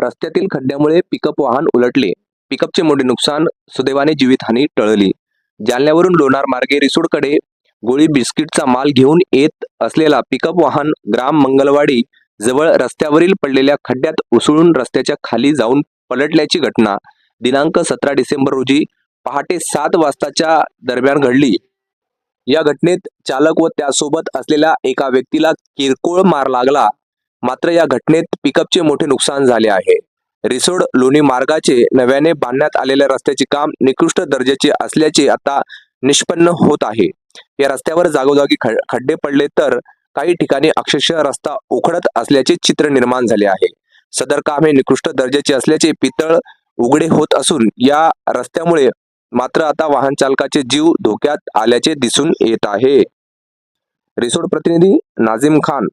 रस्त्यातील खड्ड्यामुळे pickup वाहन उलटले. पिकअपचे मोठे नुकसान सुदैवाने जीवितहानी टळली. जालन्यावरून लोणार मार्गे रिसोडकडे गोळी बिस्किटचा माल घेऊन येत असलेला पिकअप वाहन ग्राम मंगलवाडी जवळ रस्त्यावरील पडलेल्या खड्ड्यात उसळून रस्त्याच्या खाली जाऊन पलटल्याची घटना. दिनांक सतरा डिसेंबर रोजी पहाटे सात वाजताच्या दरम्यान घडली. या घटनेत चालक व त्यासोबत असलेल्या एका व्यक्तीला किरकोळ मार लागला. मात्र या घटनेत पिकअपचे मोठे नुकसान झाले आहे. रिसोड लोणी मार्गाचे नव्याने बांधण्यात आलेल्या रस्त्याचे काम निकृष्ट दर्जाचे असल्याचे आता निष्पन्न होत आहे. या रस्त्यावर जागोजागी खड्डे पडले तर काही ठिकाणी अक्षरशः रस्ता उखडत असल्याचे चित्र निर्माण झाले आहे. सदर काम हे निकृष्ट दर्जाचे असल्याचे पितळ उघडे होत असून या रस्त्यामुळे मात्र आता वाहन चालकाचे जीव धोक्यात आल्याचे दिसून येत आहे. रिसोड प्रतिनिधी नाझिम खान